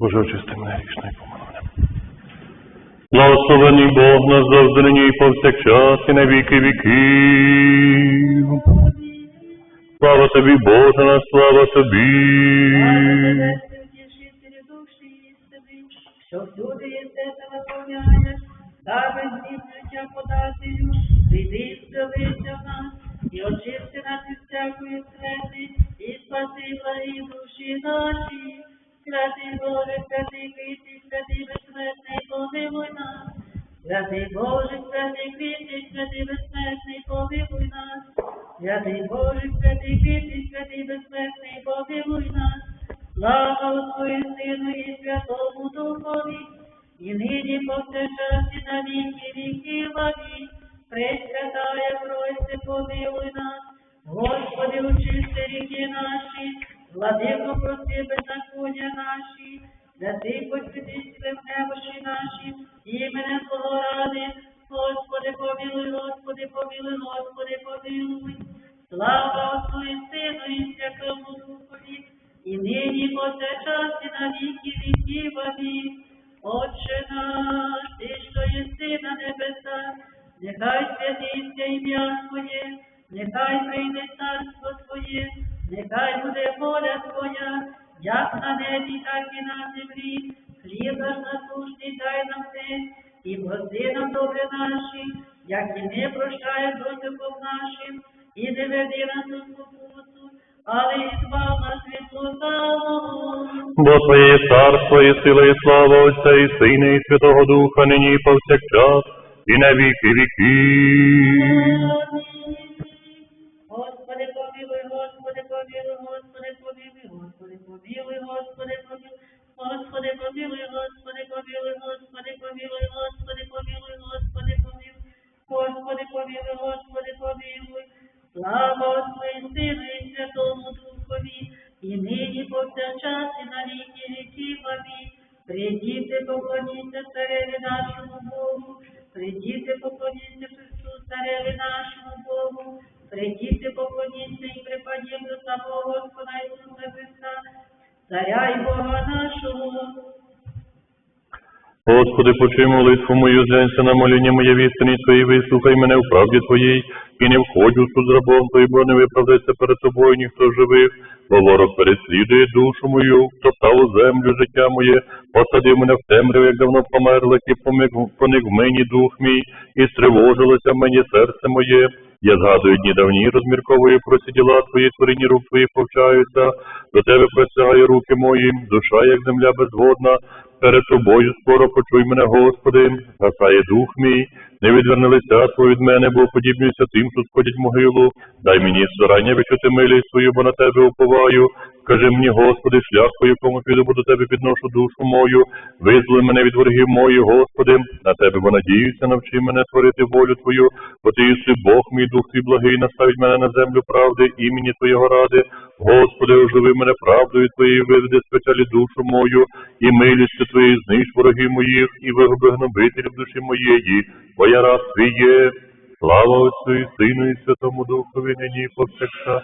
Боже, очисти мене грішне і помилуй. Благословений Бог нас завжди і повсякчас і на віки віків. Слава тобі, Боже наш, слава тобі. Що всюди є себе наповняєш, даби зміст подателю, прийди і вселися в нас, і очисти нас від всякої среди, і спаси благі душі наші. Святий Боже, святий критий, святий безсмертний, помилуй нас. Святий Боже, святий критий, святий безсмертний, помилуй нас. Святий Боже, святий критий, святий безсмертний, помилуй нас. Слава Отцу і Сину і Святому Духові, і нині повсякчас і на Бо Твоє царство, і сила, і слава Отця, і Сина, і Святого Духа, нині і повсякчас, і на віки віків. Господи, помилуй, Господи, помилуй, Господи, помилуй, Господи, помилуй, Господи, помилуй. Господи, помилуй, Господи, помилуй, Господи, помилуй, Господи, помилуй, Господи, помилуй. Господи, помилуй, Господи, помилуй. Слава Отцу і Сину і Святому Духові, і нині повсякчас і на віки віків. Амінь. Придіти, поклоніться цареві нашому Богу, придіти, поклоніться Христу, цареві нашому Богу, придіти, поклоніться і припадім до самого Господа Ісуса Христа, царя і Бога нашого. Господи, почуй молитву мою, зглянься на моління моє в істині Твоїй, вислухай мене в правді Твоїй, і не входь у суд рабом Твоїм, бо не виправдайся перед тобою ніхто живих, бо ворог переслідує душу мою, хто став у землю життя моє, посадив мене в темряву, як давно померлих, і поник в мені дух мій, і стривожилося в мені серце моє. Я згадую дні давні, розмірковую про ці діла твої, творіння рук твоїх повчаються, до тебе присягаю руки мої, душа, як земля безводна, перед тобою скоро почуй мене, Господи, гасає дух мій, не відверни лиця Твого від мене, бо подібнююся тим, що сходять могилу. Дай мені старання відчути милість свою, бо на тебе уповаю. Скажи мені, Господи, шлях по якому піду, бо до тебе підношу душу мою. Визволи мене від ворогів моїх, Господи, на тебе бо надіюся, навчи мене творити волю Твою, бо ти єси Бог, мій дух твій благий, наставить мене на землю правди, імені Твоєго ради. Господи, оживи мене правдою Твоєю, виведи з душу мою, і милістю Твоєю знищ ворогів моїх, і вигуби гнобителів душі моєї, бо я раб твій є. Слава Отцю і Сину, і Святому Духові, нині і повсякчас.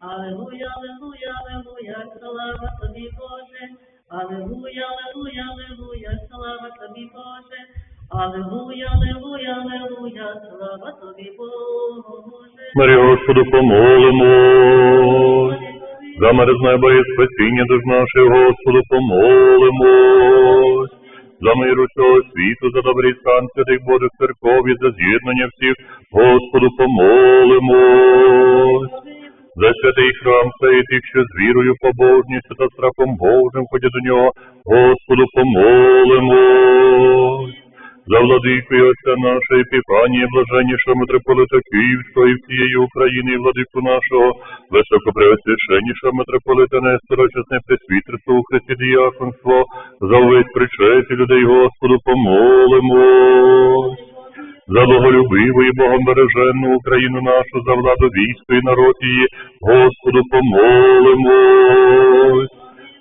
Алелуя, алелуя, алелуя, слава тобі, Боже. Алелуя, алелуя, алелуя, слава тобі, Боже. Алелуя, алелуя, алелуя, слава тобі, Боже. Марі Господу помолимо. За мир знай боє спасіння душ наших, Господу помолимось. За мир усього світу, за добрий стан святих Божих церков і за з'єднання всіх, Господу помолимось. За святий храм цей тих, що з вірою, побожністю та страхом Божим ходять до нього, Господу помолимось. За владику і нашої Епіфанії, блаженнішого митрополита Київського і всієї України, владику нашого, високопреосвященнішого митрополита Нестора, чесне пресвітерство у Христі діяконство, за увесь причесть і людей Господу помолимось. За боголюбиву і богомбереженну Україну нашу, за владу військо і народ її, Господу помолимось.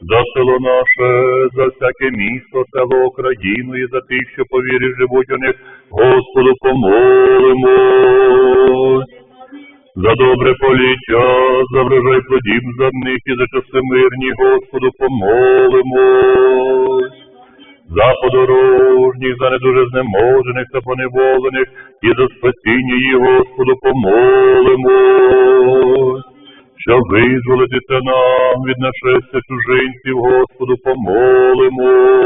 За село наше, за всяке місто, село, Україну і за тих, що по вірі живуть у них, Господу помолимось. За добре поліття, за врожай плодів земних і за часи мирні, Господу помолимось. За подорожніх, за недуже знеможених та поневолених, і за спасіння її, Господу, помолимось. Щоб визволитися нам від нашестя чужинців, Господу, помолимось.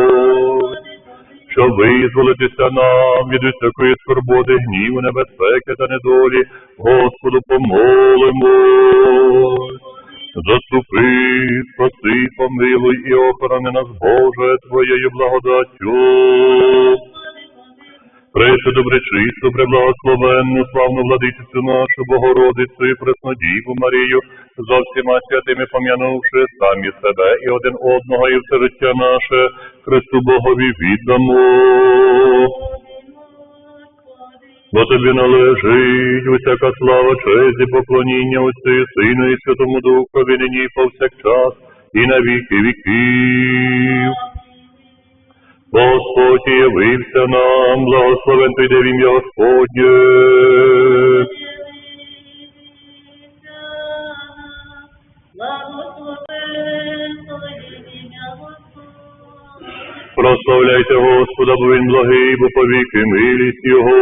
Щоб визволитися нам від усякої скорботи, гніву, небезпеки та недолі, Господу, помолимось. Заступи, спаси, помилуй і охорони нас, Боже, Твоєю благодаттю. Добречисту, преблагословенну, славну владичицю нашу, Богородицю і Преснодіву Марію, зо всіма святими пом'янувши самі себе і один одного, і все життя наше Христу Богові віддамо. Бо тобі належить усяка слава, честь і поклоніння Отцю і Сину і Святому Духові, нині повсякчас, і на віки віків. Господь явився нам, благословен прийде в ім'я Господнє. Прославляйте Господа, бо він благий, бо повіки милість Його.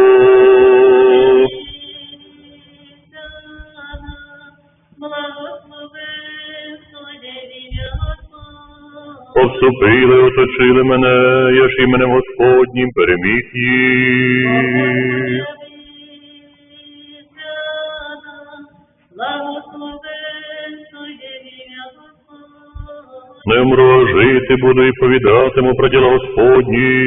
Обступили, оточили мене, я ж іменем Господнім переміг їх. Не жити буду і повідатиму про діла Господні.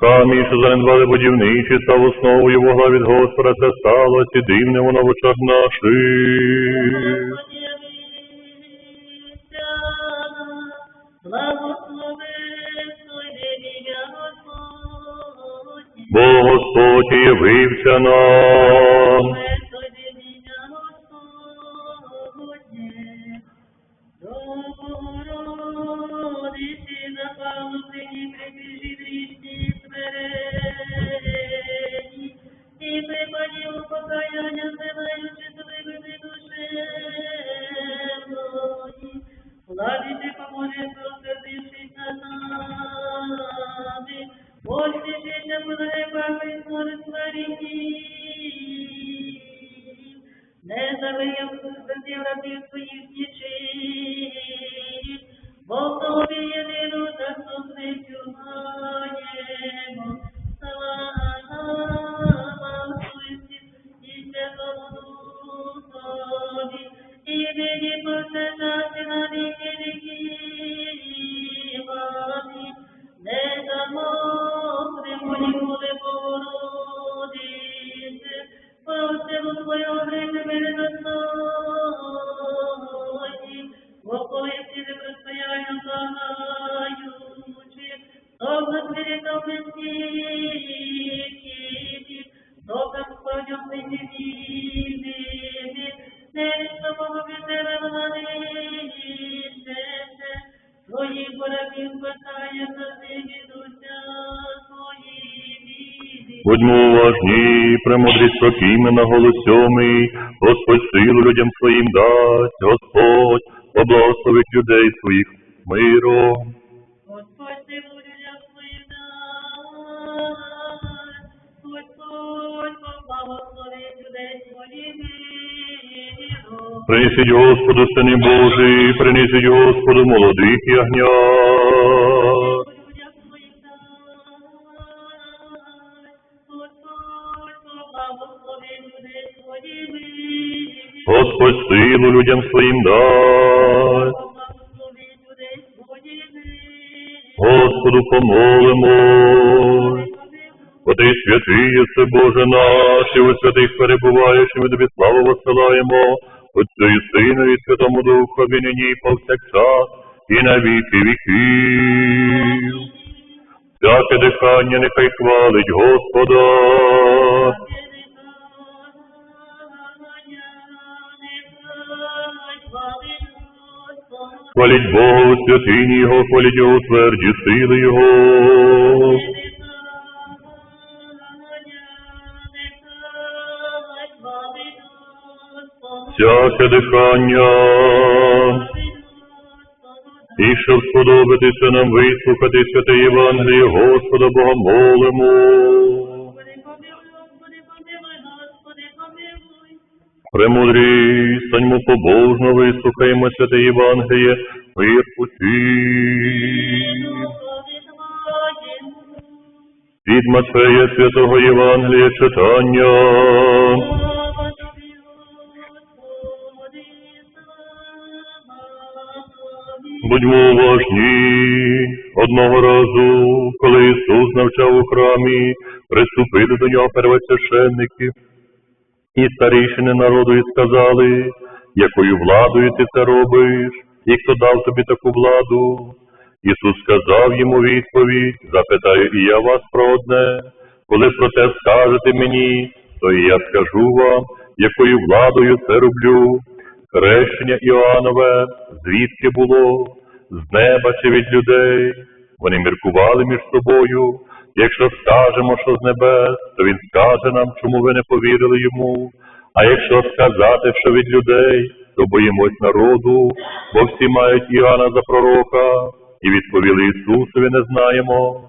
Камінь, що занедбали будівничі, став основою вогла від Господа, це сталося, і дивне воно в очах наших. Бо Господь явився нам. Будьмо уважні, премудрі спокійно на голос сьомий, Господь силу людям своїм дасть, Господь поблагословить людей своїх миром. Господь ти людям своїм дай, Господь поблагословить людей своїм миром. Принесіть Господу сини Божий, принесіть Господу молодих ягнят. Силу людям своїм миром. Господу помолимось. Бо ти святий єси, Боже наш, у святих перебуваєш, і ми тобі славу посилаємо, Отцю і Сину, і Святому Духові, нині повсякчас, і на віки віків. Всяке дихання нехай хвалить Господа. Хваліть Бога у святині Його, хваліть Його у тверді сили Його. Всяке дихання, і щоб сподобатися нам вислухати святе Євангеліє Господа Бога молимо. Премудрі, станьмо побожно, вислухаємо святе Євангеліє, мир усім. Від Матфея святого Євангелія читання. Будьмо уважні. Одного разу, коли Ісус навчав у храмі, приступили до нього первосвященники і старішини народу і сказали, якою владою ти це робиш, і хто дав тобі таку владу? Ісус сказав йому відповідь, запитаю і я вас про одне, коли про те скажете мені, то і я скажу вам, якою владою це роблю. Хрещення Іоаннове звідки було? З неба чи від людей? Вони міркували між собою. Якщо скажемо, що з небес, то він скаже нам, чому ви не повірили йому. А якщо сказати, що від людей, то боїмось народу, бо всі мають Іоанна за пророка. І відповіли Ісусові не знаємо.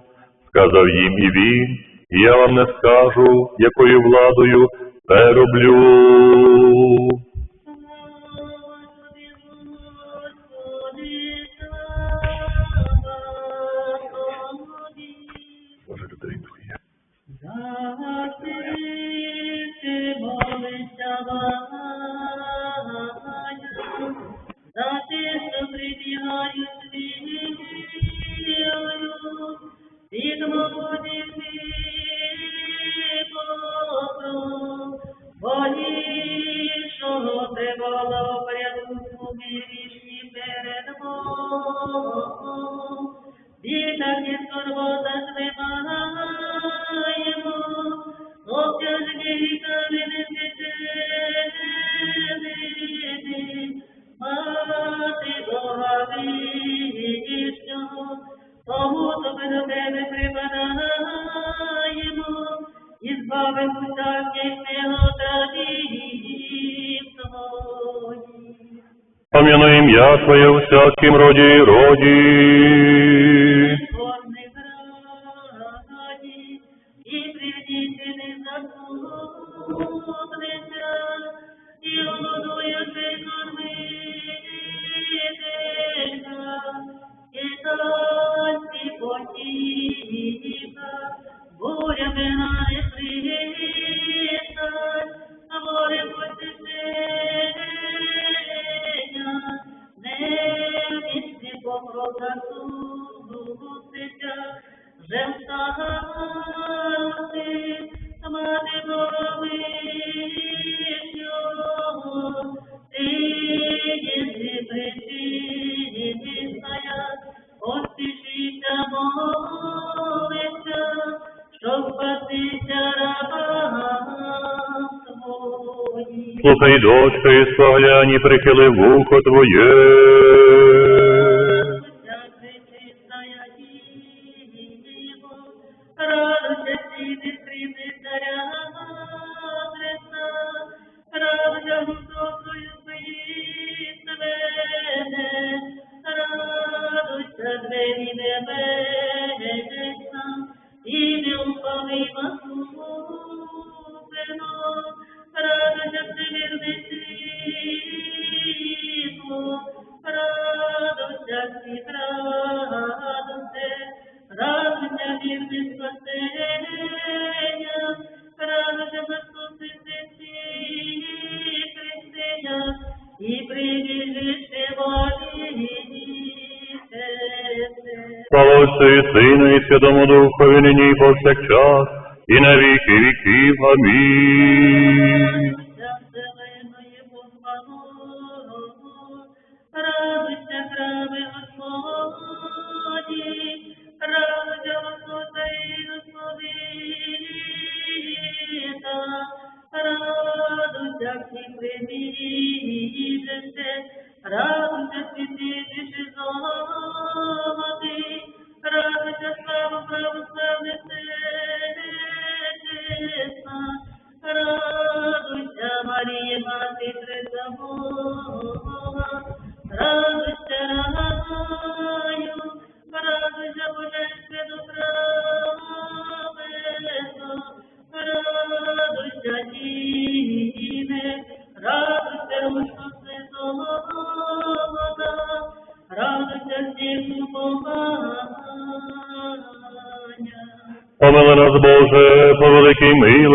Сказав їм і він, я вам не скажу, якою владою це роблю. Від молодих Пом'яну ім'я Твоє у всякім роді роді. Слухай, дочка, і спогляні, прихили вухо Твоє. Сину і Святому Духові, нині і повсякчас, і на віки віків. Амінь. Радуйся, храми Господі,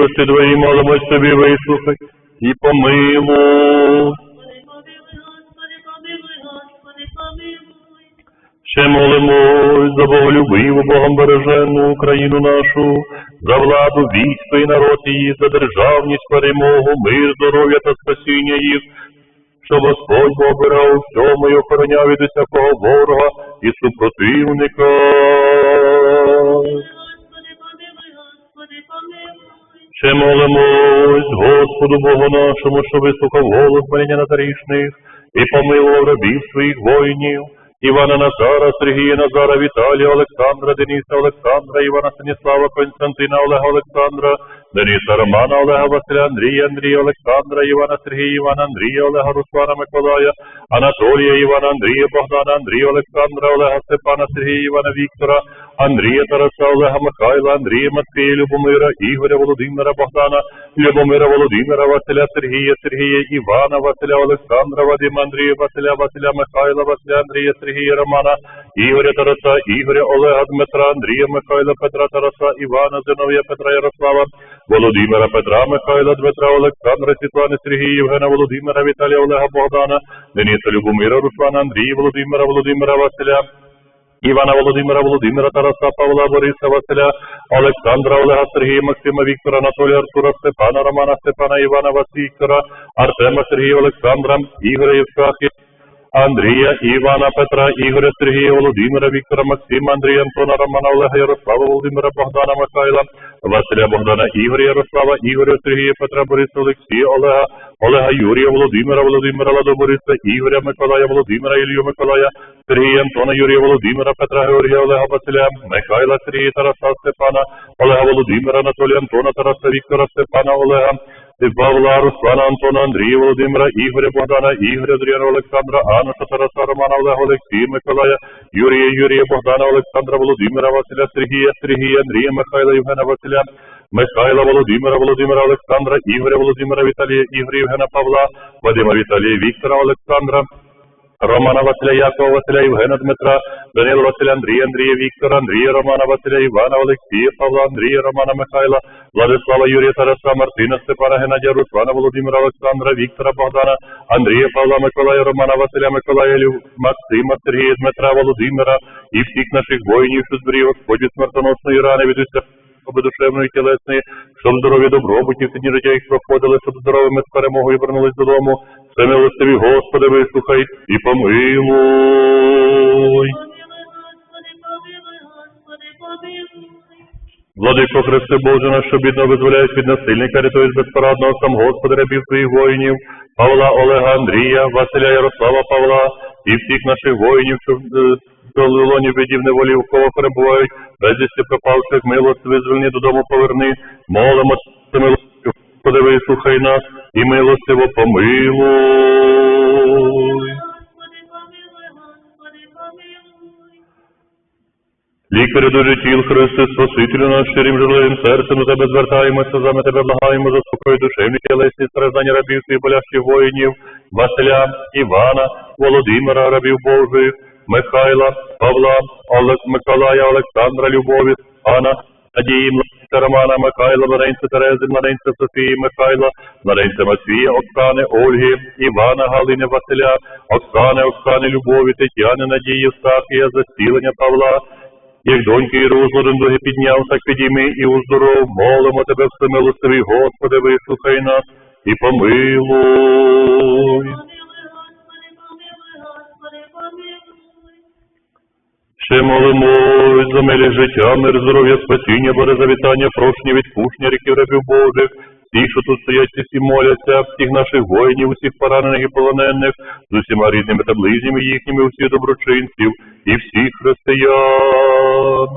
милості Твоїй, молимось тобі, вислухай і помилуй. Ще молимось за боголюбиву, Богом бережену Україну нашу, за владу, військо і народ її, за державність, перемогу, мир, здоров'я та спасіння їх, щоб Господь обирав всьому і охороняв від усякого ворога і супротивника. Ще молимось Господу Богу нашому, що вислухав голос моління надарішних і помилував рабів своїх воїнів, Івана Назара, Сергія Назара, Віталія, Олександра, Дениса, Олександра, Івана Станіслава, Константина, Олега Олександра, Дениса Романа, Олега Василя, Андрія, Андрія, Олександра, Івана Сергія, Івана Андрія, Олега Руслана Миколая, Анатолія, Івана Андрія, Богдана, Андрія, Олександра, Олега Степана, Сергія, Івана Віктора, Андрія Тараса, Олега Михайла, Андрія Матвія, Любомира, Ігоря, Володимира, Богдана, Любомира, Володимира, Василя, Сергія, Сергія, Івана, Василя, Олександра, Вадима, Андрія, Василя, Василя, Михайла, Василя, Андрія, Сергія, Романа, Ігоря Тараса, Ігоря, Олега, Дмитра, Андрія, Михайла, Петра, Тараса, Івана, Зиновія, Петра, Ярослава, Володимира, Петра, Михайла, Дмитра, Олександра, Світлани, Сергія, Євгена, Володимира, Віталія, Олега, Богдана, Дениса, Любомира, Руслана, Андрія, Володимира, Володимира, Василя, Івана Володимира, Володимира, Тараса, Павла, Бориса, Василя, Олександра, Олега, Сергія, Максима, Віктора, Анатолія, Артура, Степана, Романа, Степана, Івана, Василька, Артема, Сергія, Олександра, Ігоря, Євстахія, Андрія, Івана, Петра, Ігоря, Сергія, Володимира, Віктора, Максима, Андрія, Антона, Романа, Олега, Ярослава, Володимира, Богдана, Михайла, Василя, Богдана, Ігоря, Ярослава, Ігоря, Сергія, Петра, Бориса, Олексія, Олега, Олега, Юрія, Володимира, Володимира, Ладо, Бориса, Ігоря, Миколая, Володимира, Ілью, Миколая, Сергія, Антона, Юрія, Володимира, Петра, Георгія, Олега, Василя, Михайла, Сергія, Тараса, Степана, Олега, Володимира, Анатолія, Антона, Тараса, Віктора, Степана, Олега, Павла, Руслана, Антона, Андрія, Володимира, Ігоря, Богдана, Ігоря, Андріана, Олександра, Ануша, Тараса, Романа, Олега, Олексія, Миколая, Юрія, Юрія, Богдана, Олександра, Володимира, Василя, Сергія, Сергія, Андрія, Михайла, Євгена, Василя, Михайла, Володимира, Володимира, Олександра, Ігоря, Володимира, Віталія, Ігоря, Євгена, Павла, Вадима, Віталія, Віктора, Олександра, Романа Василя Якова, Василя Євгена Дмитра, Данила Василя Андрія, Андрія Віктора, Андрія Романа Василя Івана, Олексія Павла, Андрія Романа Михайла, Владислава Юрія Тараса, Мартина Степана Геннадія, Руслана Володимира Олександра, Віктора Богдана, Андрія Павла Миколая, Романа Василя Миколая, Максима, Сергія Дмитра, Володимира і всіх наших воїнів, що зберіг Господь від смертоносної рани від уся душевної тілесної, щоб здорові добробуті в дні життя їх проходили, щоб здоровими з перемогою вернулись додому. Все милостиві, Господи, вислухай і помилуй. Владико Христе Боже наш, що бідно визволяєш від насильника, рятуєш безпорадного сам Господи, рабів твоїх воїнів, Павла, Олега, Андрія, Василя, Ярослава, Павла і всіх наших воїнів, що в е, лоні бідів неволі, у кого перебувають, безвісті пропавших, милость визвольні додому поверни, молимо Господи, вислухай нас і милостиво помилуй. Лікарю дуже тіл Христе, Спасителю наш щирим жилим серцем до тебе звертаємося, за ми тебе благаємо за спокій душевні тілесні страждання рабів і болящих воїнів, Василя, Івана, Володимира, рабів Божих, Михайла, Павла, Олег, Миколая, Олександра, Любові, Анна, Надії, Романа, Михайла, Младенця Терези, Младенця Софії, Михайла, Младенця Матвія, Оксани, Ольги, Івана, Галини, Василя, Оксани, Оксани, Любові, Тетяни, Надії, Євстахія, Застілення Павла, як доньки і розладом дуги підняв, так підійми і уздоров, молимо тебе, всемилостивий Господи, вислухай нас і помилуй. Ще молимось за милі життя, мир, здоров'я, спасіння, Боже, завітання, прошення, відпущення ріків рабів Божих, всіх, що тут стоять всі моляться, всіх наших воїнів, усіх поранених і полонених, з усіма рідними та ближніми їхніми, усіх доброчинців і всіх християн.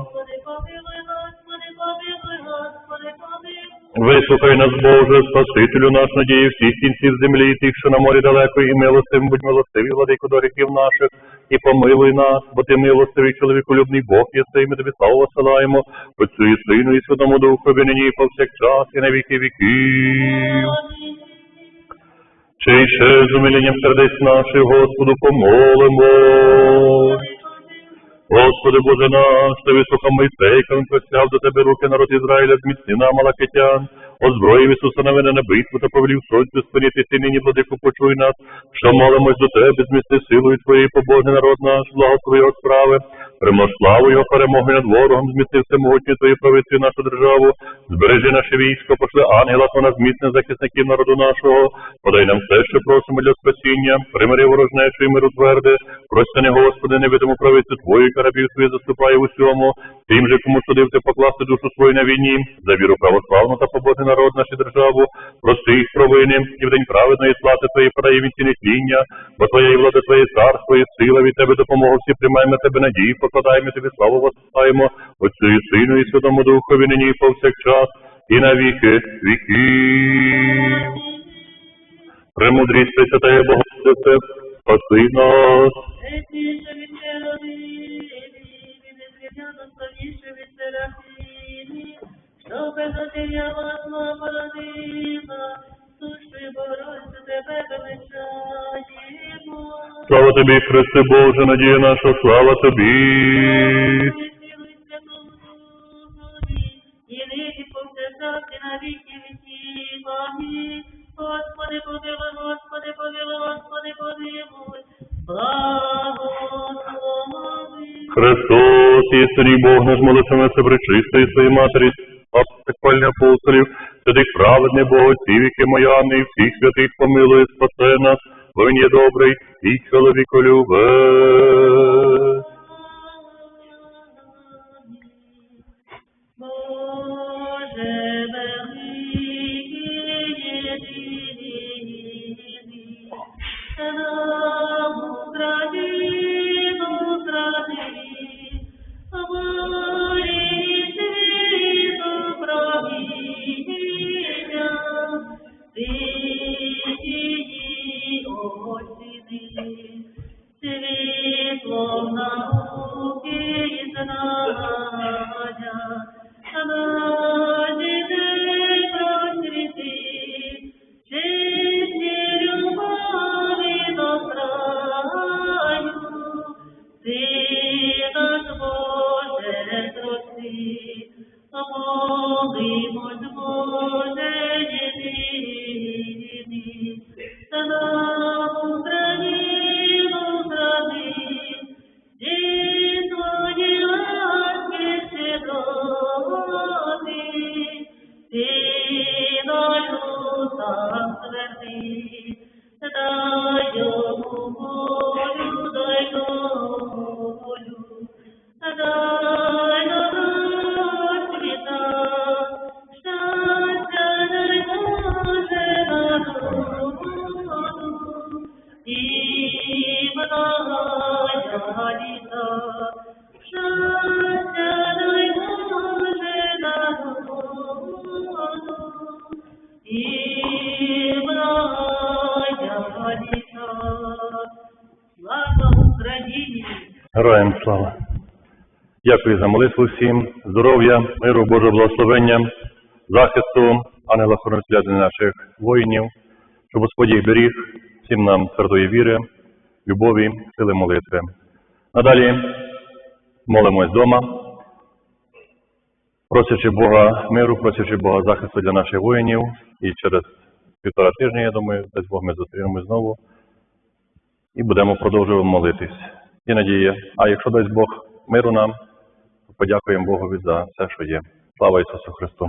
Вислухай нас, Боже, Спасителю наш, надії всіх кінців землі, тих, що на морі далеко, і милостивим, будь милостиві, владико до ріків наших, і помилуй нас, бо ти милостивий чоловіколюбний Бог єси, і ми тобі славу посилаємо, Отцю і Сину і Святому Духові, нині і повсякчас, і на віки віків. Чий ще з умилінням сердець наших, Господу, помолимо. Господи Боже наш, ти висока митейка, він простяв до тебе руки народ Ізраїля, зміцни нам Малакитян, озброїв Ісуса навини на битву та повелів сонцю спинитися ти нині, владику, почуй нас, що молимось до тебе, змісти силою Твоєї, побожний народ наш, благослови його справи, примнож славу його перемоги над ворогом, змісти всемогутню Твої правиці нашу державу, збережи наше військо, пошли ангела на зміцне захисників народу нашого, подай нам все, що просимо для спасіння, примири ворожнечу і миру тверде, простяни, Господи, невидиму правицю Твою, карабів Твої заступає в усьому, тим же, кому судив ти покласти душу свою на війні, за віру православну та побожний народ нашу державу, прости їх провини, і в день праведної слави Твої подай вінці нетління, бо Твоя і влада Твоє царство, і сила від Тебе допомогу всі приймаємо Тебе надії, покладаємо Тобі славу воскликаємо, Отцю і Сину і Святому Духові, нині повсякчас, і на віки віків. Премудрість Пресвятає Богородице, спаси нас. Що без масла породила, тебе величаємо. Слава тобі, Христе Боже, надія наша, слава тобі. На. Господи, помилуй, Господи, помилуй, Господи, помилуй. Благослови. Христос, істинний Бог наш молитвами пречистої своїй матері, апостольних апостолів, святих праведне Бог, ці віки мояни, і всіх святих помилує, спасе нас, бо він є добрий і чоловіколюбець. світло науки і знання, Героям слава. Дякую за молитву всім, здоров'я, миру, Божого благословення, захисту, ангела хоронителя для наших воїнів, щоб Господь їх беріг, всім нам твердої віри, любові, сили молитви. Надалі молимось вдома, просячи Бога миру, просячи Бога захисту для наших воїнів. І через півтора тижня, я думаю, дасть Бог ми зустрінемось знову і будемо продовжувати молитись. І надія. А якщо дасть Бог миру нам, то подякуємо Богові за все, що є. Слава Ісусу Христу!